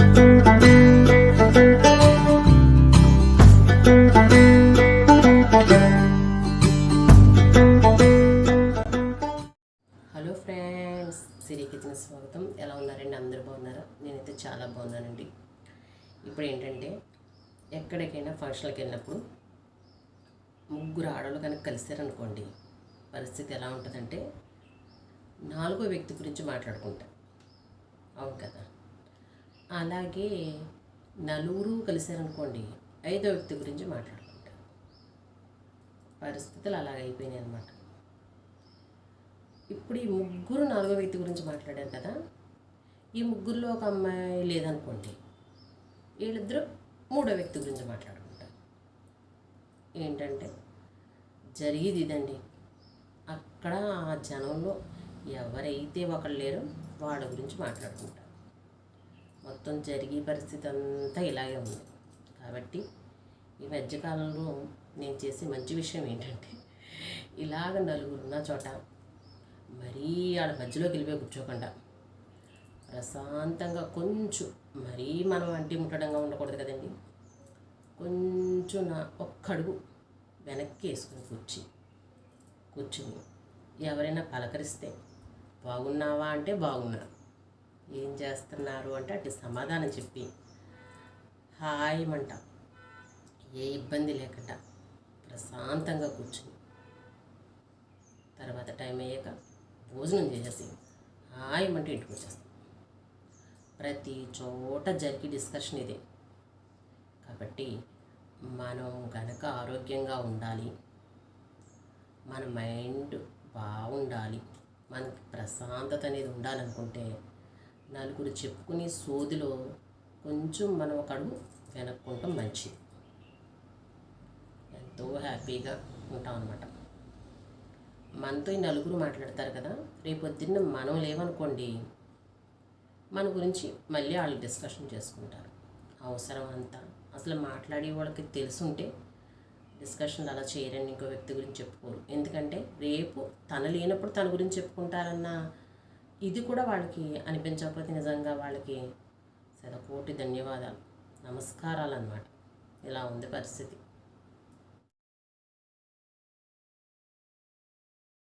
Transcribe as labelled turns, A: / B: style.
A: Hello friends సిరి kitchen స్వాగతం. ఎలా ఉన్నారండి? అందరూ బాగున్నారా? నేనైతే చాలా బాగున్నానండి. ఇప్పుడు ఏంటంటే ఎక్కడికైనా ఫంక్షన్కి వెళ్ళినప్పుడు ముగ్గురు ఆడవాళ్ళు కనుక కలిశారనుకోండి పరిస్థితి ఎలా ఉంటుందంటే నాలుగో వ్యక్తి గురించి మాట్లాడుకుంటా. అవును కదా? అలాగే నలుగురు కలిశారనుకోండి ఐదో వ్యక్తి గురించి మాట్లాడుకుంటారు. పరిస్థితులు అలాగ అయిపోయినాయి అనమాట ఇప్పుడు ఈ ముగ్గురు నాలుగో వ్యక్తి గురించి మాట్లాడారు కదా ఈ ముగ్గురులో ఒక అమ్మాయి లేదనుకోండి వీళ్ళిద్దరూ మూడో వ్యక్తి గురించి మాట్లాడుకుంటారు. ఏంటంటే జరిగేది ఇదండి. అక్కడ ఆ జనంలో ఎవరైతే ఒకళ్ళు లేరో వాళ్ళ గురించి మాట్లాడుకుంటారు. మొత్తం జరిగే పరిస్థితి అంతా ఇలాగే ఉంది. కాబట్టి ఈ మధ్యకాలంలో నేను చేసే మంచి విషయం ఏంటంటే ఇలాగ నలుగురు ఉన్న చోట మరీ ఆడ మధ్యలోకి వెళ్ళిపోయి కూర్చోకుండా ప్రశాంతంగా కొంచెం మరీ మనం అంటి ముట్టడంగా ఉండకూడదు కదండి. కొంచెం నా ఒక్కడుగు వెనక్కి వేసుకుని కూర్చి. కూర్చుని ఎవరైనా పలకరిస్తే బాగున్నావా అంటే బాగున్నారు ఏం చేస్తున్నారు అంటే అటు సమాధానం చెప్పి హాయమంట. ఏ ఇబ్బంది లేకుండా ప్రశాంతంగా కూర్చుని. తర్వాత టైం అయ్యాక భోజనం చేసేసి హాయమంటే ఇంటికి వచ్చేస్తాం. ప్రతి చోట జరిగే డిస్కషన్ ఇదే. కాబట్టి మనం కనుక ఆరోగ్యంగా ఉండాలి మన మైండ్ బాగుండాలి మనకి ప్రశాంతత అనేది ఉండాలనుకుంటే నలుగురు చెప్పుకునే సోదిలో కొంచెం మనం ఒక అడుగు వెనక్కుంటాం మంచిది. ఎంతో హ్యాపీగా ఉంటాం అనమాట మనతో ఈ నలుగురు మాట్లాడతారు కదా రేపొద్దున్న మనం లేవనుకోండి మన గురించి మళ్ళీ వాళ్ళు డిస్కషన్ చేసుకుంటారు. అవసరం అంతా. అసలు మాట్లాడే వాళ్ళకి తెలుసుంటే డిస్కషన్ అలా చేయరని ఇంకో వ్యక్తి గురించి చెప్పుకోరు. ఎందుకంటే రేపు తన లేనప్పుడు తన గురించి చెప్పుకుంటారన్న ఇది కూడా వాళ్ళకి అనిపించకపోతే నిజంగా వాళ్ళకి శతకోటి ధన్యవాదాలు. నమస్కారాలు అన్నమాట. ఇలా ఉంది పరిస్థితి.